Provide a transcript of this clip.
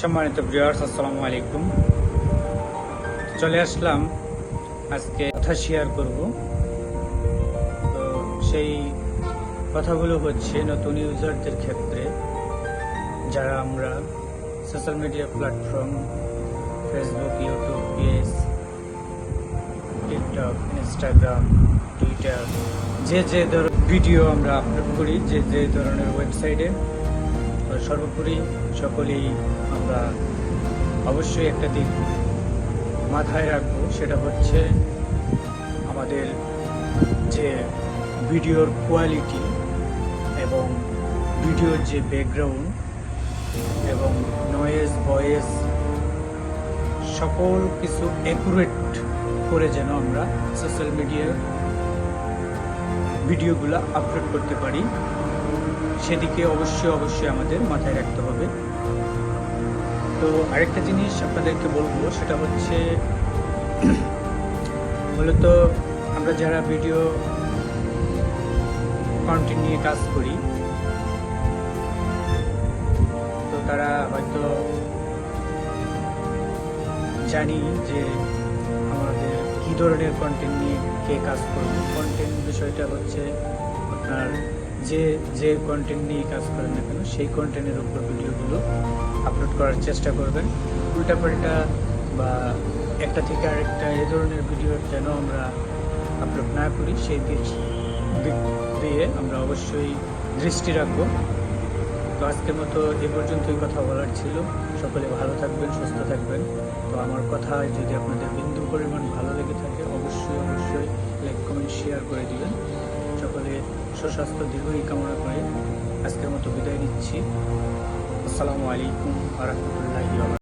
সম্মানিত ভিউয়ার্স আসসালামু আলাইকুম। চলে আসলাম। আজকে কথা শেয়ার করব। তো সেই কথাগুলো হচ্ছে নতুন ইউজারদের ক্ষেত্রে যারা আমরা social media platform Facebook YouTube page TikTok Instagram Twitter যে যে ধর ভিডিও আমরা আপলোড করি, যে যে ধরনের ওয়েবসাইটে সর্বোপরি সকলেই আমরা অবশ্যই একটা দিক মাথায় রাখব, সেটা হচ্ছে আমাদের যে ভিডিওর কোয়ালিটি এবং ভিডিওর যে ব্যাকগ্রাউন্ড এবং নয়েজ ভয়েস সকল কিছু অ্যাকুরেট করে যেন আমরা সোশ্যাল মিডিয়ায় ভিডিওগুলো আপলোড করতে পারি। সেদিকে অবশ্যই অবশ্যই আমাদের মাথায় রাখতে হবে। তো আরেকটা জিনিস আপনাদেরকে বলব, সেটা হচ্ছে মূলত আমরা যারা ভিডিও কন্টেন্ট নিয়ে কাজ করি, তো তারা হয়তো জানি যে আমাদের কী ধরনের কন্টেন্ট নিয়ে কে কাজ করবে। কন্টেন্ট বিষয়টা হচ্ছে আপনার যে যে কন্টেন্ট নিয়ে কাজ করেন না কেন, সেই কন্টেন্টের উপর ভিডিওগুলো আপলোড করার চেষ্টা করবেন। উল্টাপাল্টা বা একটা থেকে আরেকটা এ ধরনের ভিডিও যেন আমরা আপলোড না করি, সেই দিক দিক দিয়ে আমরা অবশ্যই দৃষ্টি রাখব। তো আজকের মতো এ পর্যন্তই কথা বলার ছিল। সকলে ভালো থাকবেন, সুস্থ থাকবেন। তো আমার কথা যদি আপনাদের বিন্দু পরিমাণ ভালো লেগে থাকে, অবশ্যই অবশ্যই লাইক কমেন্ট শেয়ার করে দিবেন। সুস্বাস্থ্য দীর্ঘই কামনা করে আজকের মতো বিদায় নিচ্ছি। আসসালামু আলাইকুম আ রহমতুল্লাহ